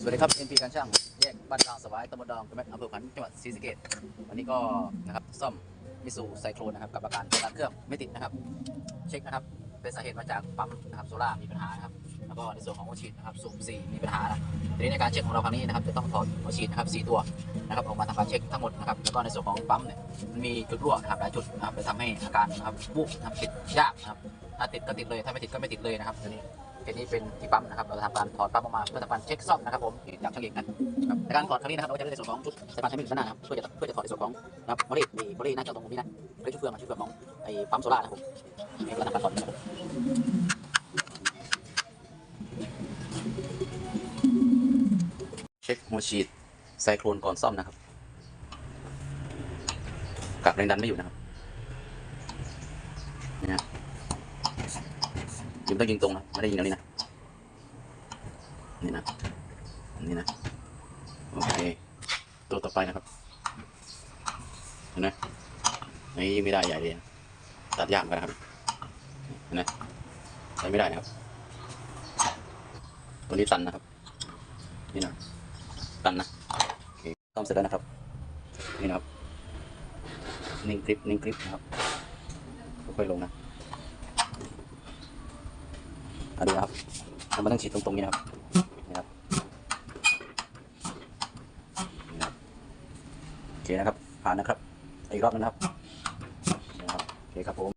สวัสดีครับ MP การช่างแยกบ้านกลางสวายตำบลดองกระแมอำเภอขันจังหวัดศรีสะเกษวันนี้ก็นะครับซ่อมมิสูไซโครนนะครับกับอาการสตาร์ทเครื่องไม่ติดนะครับ เช็คนะครับเป็นสาเหตุมาจากปั๊มนะครับโซล่ามีปัญหานะครับแล้วก็ในส่วนของหัวฉีดนะครับสูบ4มีปัญหานะทีนี้ในการเช็คของเราครั้งนี้นะครับจะต้องถอดหัวฉีดนะครับ4ตัวนะครับออกมาทำการเช็คทั้งหมดนะครับแล้วก็ในส่วนของปั๊มเนี่ยมันมีจุดรั่วนะครับหลายจุดนะครับเลยทำให้อาการนะครับวูบนะครับติดยากนะครับถ้าติดก็ติดเลยถ้าไม่ติดก็ไม่ติดเลยนะครับตัวนี้ เคสนี้เป็นที่ปั๊มนะครับ เราจะทำการถอดปั๊มออกมาเพื่อทำการเช็คซ่อมนะครับผมจากช่างเอกนะครับในการถอดครั้งนี้นะครับเราจะได้ในส่วนของชุดสายพานใช้มือด้านหน้าครับเพื่อจะเพื่อจะถอดในส่วนของนะครับบริเวณบริเวณหน้าจอตรงนี้นะบริเวณชุดเครื่องชุดเครื่องของไอ้ปั๊มโซล่านะครับผมนี่ก็ทำการถอดนะครับเช็คหัวฉีดไซโครนก่อนซ่อมนะครับกับแรงดันไม่อยู่นะครับนี่นะ ยิงต้องยิงตรงนะไม่ได้ยิงตรงนี้นะนี่นะนี่นะโอเคตัวต่อไปนะครับเห็นไหมนี่ยิงไม่ได้ใหญ่เลยนะตัดยากเหมือนกันนะครับเห็นไหมใช้ไม่ได้นะครับ ตัวนี้ตันนะครับ นี่นะตันนะโอเคซ่อมเสร็จแล้วนะครับนี่นะครับนิ่งคลิปนิ่งคลิปนะครับค่อยๆลงนะ ดูนะครับเรามาต้องฉีดตรงๆนี้นะครับนี่ครับนี่นะครับโอเคนะครับผ่านนะครับอีกรอบนึงนะครับนี่นะครับโอเคครับผม